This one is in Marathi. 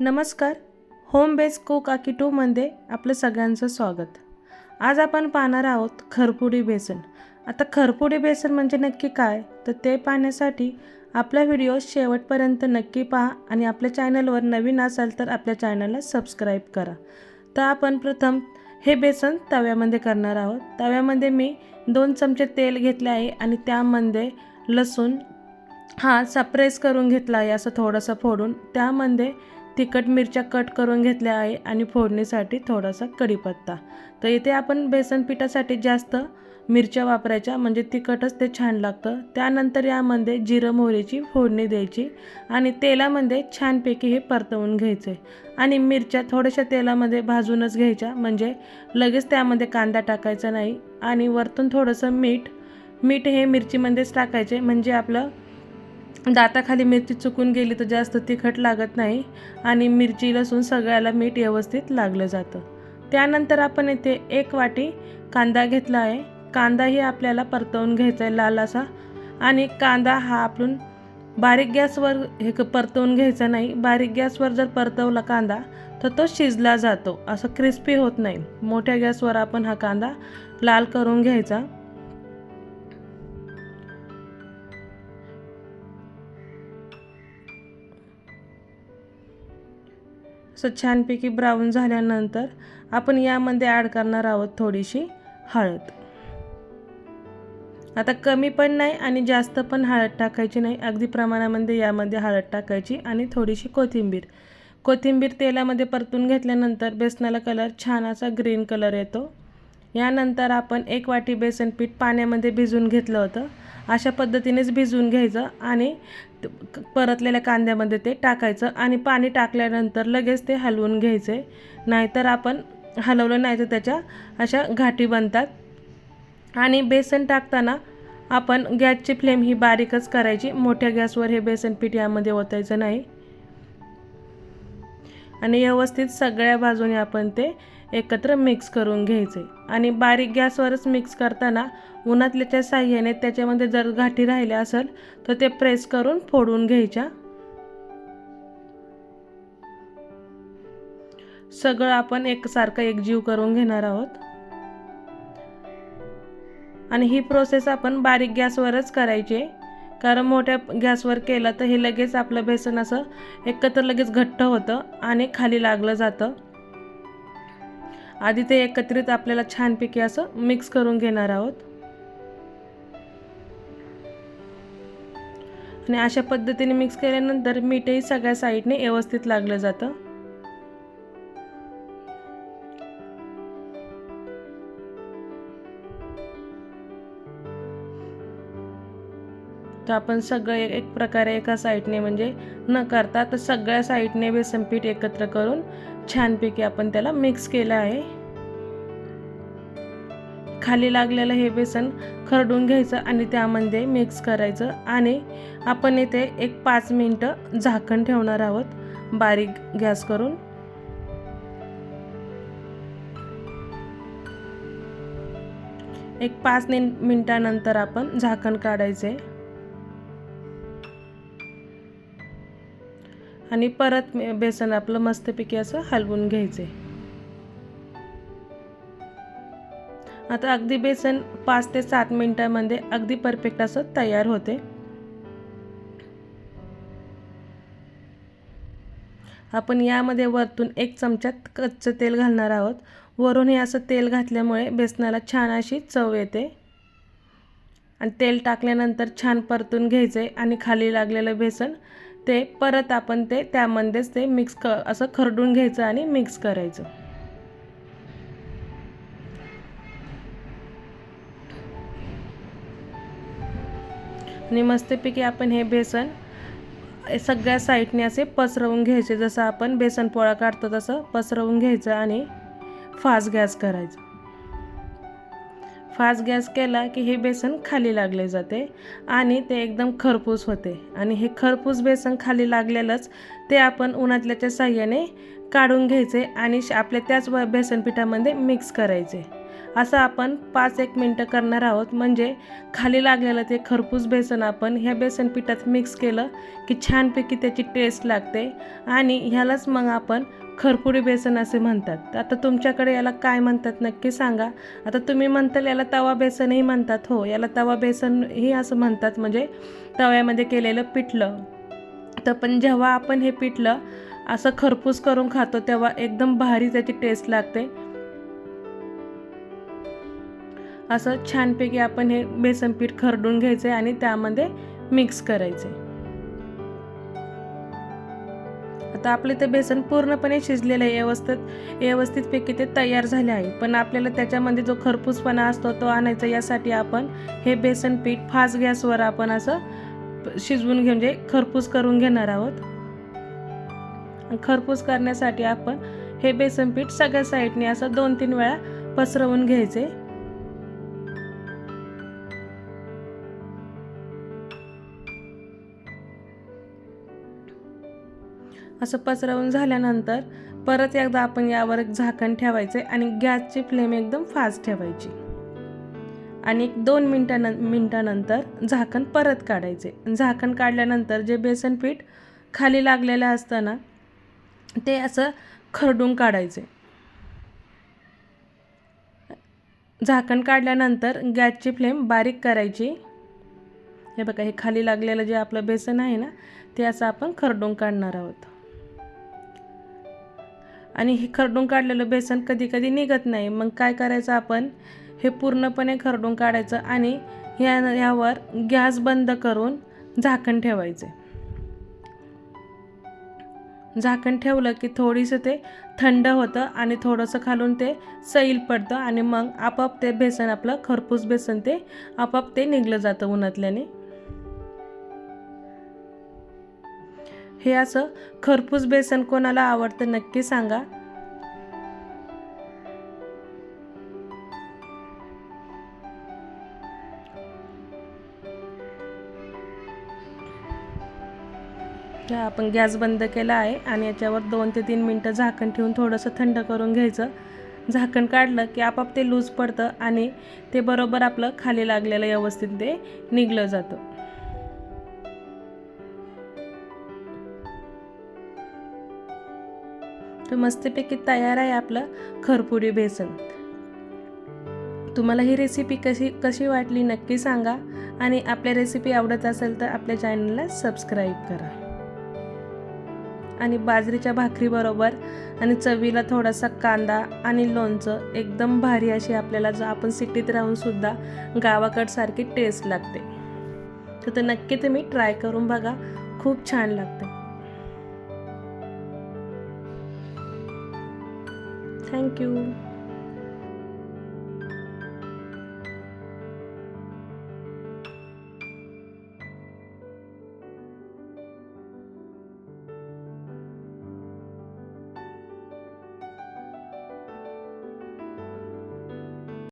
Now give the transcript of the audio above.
नमस्कार. होम बेस कुक आकी टूमध्ये आपलं सगळ्यांचं स्वागत. आज आपण पाहणार आहोत खरपुडी बेसन. आता खरपुडी बेसन म्हणजे नक्की काय? तर ते पाहण्यासाठी आपला व्हिडिओ शेवटपर्यंत नक्की पहा आणि आपल्या चॅनलवर नवीन असाल तर आपल्या चॅनलला सबस्क्राईब करा. तर आपण प्रथम हे बेसन तव्यामध्ये करणार आहोत. तव्यामध्ये मी दोन चमचे तेल घेतले आहे आणि त्यामध्ये लसूण हा असा प्रेस करून घेतला आहे असं थोडंसं फोडून. त्यामध्ये तिखट मिरच्या कट करून घेतल्या आहे आणि फोडणीसाठी थोडासा कढीपत्ता. तर इथे आपण बेसन पिठासाठी जास्त मिरच्या वापरायच्या म्हणजे तिखटच ते छान लागतं. त्यानंतर यामध्ये जिरं मोहरीची फोडणी द्यायची आणि तेलामध्ये छानपैकी हे परतवून घ्यायचे. आणि मिरच्या थोड्याशा तेलामध्ये भाजूनच घ्यायच्या म्हणजे लगेच त्यामध्ये कांदा टाकायचा नाही आणि वरतून थोडंसं मीठ मीठ हे मिरचीमध्येच टाकायचे म्हणजे आपलं दाताखाली मिरची चुकून गेली तर जास्त तिखट लागत नाही आणि मिरची लसूण सगळ्याला मीठ व्यवस्थित लागलं जातं. त्यानंतर आपण इथे एक वाटी कांदा घेतला आहे. कांदाही आपल्याला परतवून घ्यायचा आहे लाल असा आणि कांदा हा आपण बारीक गॅसवर हे क- परतवून घ्यायचा नाही. बारीक गॅसवर जर परतवला कांदा तर तो शिजला जातो. असं क्रिस्पी होत नाही. मोठ्या गॅसवर आपण हा कांदा लाल करून घ्यायचा. असं छानपैकी ब्राऊन झाल्यानंतर आपण यामध्ये ॲड करणार आहोत थोडीशी हळद. आता कमी पण नाही आणि जास्त पण हळद टाकायची नाही. अगदी प्रमाणामध्ये यामध्ये हळद टाकायची आणि थोडीशी कोथिंबीर. कोथिंबीर तेलामध्ये परतून घेतल्यानंतर बेसनाला कलर छान असा ग्रीन कलर येतो. यानंतर आपण एक वाटी बेसन पीठ पाण्यामध्ये भिजवून घेतलं होतं. अशा पद्धतीनेच भिजवून घ्यायचं आणि परतलेल्या कांद्यामध्ये ते टाकायचं आणि पाणी टाकल्यानंतर लगेच ते हलवून घ्यायचे. नाहीतर आपण हलवलं नाही तर त्याच्या अशा घाटी बनतात. आणि बेसन टाकताना आपण गॅसची फ्लेम ही बारीकच करायची. मोठ्या गॅसवर हे बेसन पीठ यामध्ये ओतायचं नाही. आणि व्यवस्थित सगळ्या बाजूने आपण ते एकत्र मिक्स करून घ्यायचे. आणि बारीक गॅसवरच मिक्स करताना उन्हातल्याच्या साह्याने त्याच्यामध्ये जर गाठी राहिल्या असेल तर ते प्रेस करून फोडून घ्यायच्या. सगळं आपण एकसारखं एकजीव करून घेणार आहोत. आणि ही प्रोसेस आपण बारीक गॅसवरच करायची. कारण मोठ्या गॅसवर केलं तर हे लगेच आपलं बेसन असं एकत्र लगेच घट्ट होतं आणि खाली लागलं जातं. आधी ते एकत्रित आपल्याला छानपैकी असं मिक्स करून घेणार आहोत. आणि अशा पद्धतीने मिक्स केल्यानंतर मीठही सगळ्या साईडने व्यवस्थित लागलं जातं. तर आपण सगळं एक एक प्रकारे एका साईडने म्हणजे न करता तर सगळ्या साईडने बेसन पीठ एकत्र करून छानपैकी आपण त्याला मिक्स केलं आहे. खाली लागलेलं हे बेसन खरडून घ्यायचं आणि त्यामध्ये मिक्स करायचं आणि आपण इथे एक पाच मिनटं झाकण ठेवणार आहोत बारीक गॅस करून. एक पाच नि मिनटानंतर आपण झाकण काढायचे. आणि परत बेसन आपलं मस्तपैकी असं हलवून घ्यायचे. आता अगदी बेसन पाच ते सात मिनिटांमध्ये अगदी परफेक्ट असं तयार होते. आपण यामध्ये वरतून एक चमच्यात कच्चं तेल घालणार आहोत. वरून हे असं तेल घातल्यामुळे बेसनाला छान अशी चव येते. आणि तेल टाकल्यानंतर छान परतून घ्यायचे आणि खाली लागलेलं बेसन ते परत आपण ते त्यामध्येच ते मिक्स क असं खरडून घ्यायचं आणि मिक्स करायचं. आणि मस्तपैकी आपण हे बेसन सगळ्या साईडने असे पसरवून घ्यायचे. जसं आपण बेसन पोळा काढतो तसं पसरवून घ्यायचं आणि फास्ट गॅस करायचं. फास्ट गॅस केला की हे बेसन खाली लागले जाते आणि ते एकदम खरपूस होते. आणि हे खरपूस बेसन खाली लागलेलंच ते आपण उन्हातल्याच्या साह्याने काढून घ्यायचे आणि श- आपल्या त्याच बेसनपिठामध्ये बेसन पिठामध्ये मिक्स करायचे. असं आपण पाच एक मिनटं करणार आहोत. म्हणजे खाली लागलेलं ते खरपूस बेसन आपण ह्या बेसन पिठात मिक्स केलं की छानपैकी त्याची टेस्ट लागते. आणि ह्यालाच मग आपण खरपुडी बेसन असे म्हणतात. तर आता तुमच्याकडे याला काय म्हणतात नक्की सांगा. आता तुम्ही म्हणताल याला तवा बेसनही म्हणतात. हो याला तवा बेसनही असं म्हणतात. म्हणजे तव्यामध्ये केलेलं पिठलं. तर पण जेव्हा आपण हे पिठलं असं खरपूस करून खातो तेव्हा एकदम भारी त्याची टेस्ट लागते. असं छानपैकी आपण हे बेसन पीठ खरडून घ्यायचे आणि त्यामध्ये मिक्स करायचे. आता आपले ते बेसन पूर्णपणे शिजलेलं आहे व्यवस्थित व्यवस्थितपैकी ते तयार झाले आहे. पण आपल्याला त्याच्यामध्ये जो खरपूसपणा असतो तो आणायचा यासाठी आपण हे बेसन पीठ फास्ट गॅसवर आपण असं शिजवून घेऊन म्हणजे खरपूस करून घेणार आहोत. खरपूस करण्यासाठी आपण हे बेसन पीठ सगळ्या साईडने असं दोन तीन वेळा पसरवून घ्यायचे. असं पसरवून झाल्यानंतर परत एकदा आपण यावर एक झाकण ठेवायचे आणि गॅसची फ्लेम एकदम फास्ट ठेवायची. आणि एक दोन मिनटानं मिनटानंतर झाकण परत काढायचे. झाकण काढल्यानंतर जे बेसन पीठ खाली लागलेलं असतं ना ते असं खरडून काढायचे. झाकण काढल्यानंतर गॅसची फ्लेम बारीक करायची. हे बघा हे खाली लागलेलं जे आपलं बेसन आहे ना ते असं आपण खरडून काढणार आहोत. आणि हे खरडून काढलेलं बेसन कधी कधी निघत नाही. मग काय करायचं आपण? हे पूर्णपणे खरडून काढायचं आणि ह्या यावर गॅस बंद करून झाकण ठेवायचे. झाकण ठेवलं की थोडीसं ते थंड होतं आणि थोडंसं खालून ते सैल पडतं आणि मग आपाप ते बेसन आपलं खरपूस बेसन ते आपाप ते निघलं जातं उन्हातल्याने. हे असं खरपूस बेसन कोणाला आवडतं नक्की सांगा. आपण गॅस बंद केला आहे आणि याच्यावर दोन ते तीन मिनटं झाकण ठेवून थोडंसं थंड करून घ्यायचं. झाकण काढलं की आपाप ते लूज पडतं आणि ते बरोबर आपलं खाली लागलेलं व्यवस्थित ते निघलं जातं. तर मस्तपैकी तयार आहे आपलं खरपुडी बेसन. तुम्हाला ही रेसिपी कशी कशी वाटली नक्की सांगा आणि आपल्या रेसिपी आवडत असेल तर आपल्या चॅनलला सबस्क्राईब करा. आणि बाजरीच्या भाकरीबरोबर आणि चवीला थोडासा कांदा आणि लोणचं एकदम भारी अशी आपल्याला जो आपण सिटीत राहूनसुद्धा गावाकडसारखी टेस्ट लागते. तर नक्की तुम्ही ट्राय करून बघा. खूप छान लागते. Thank you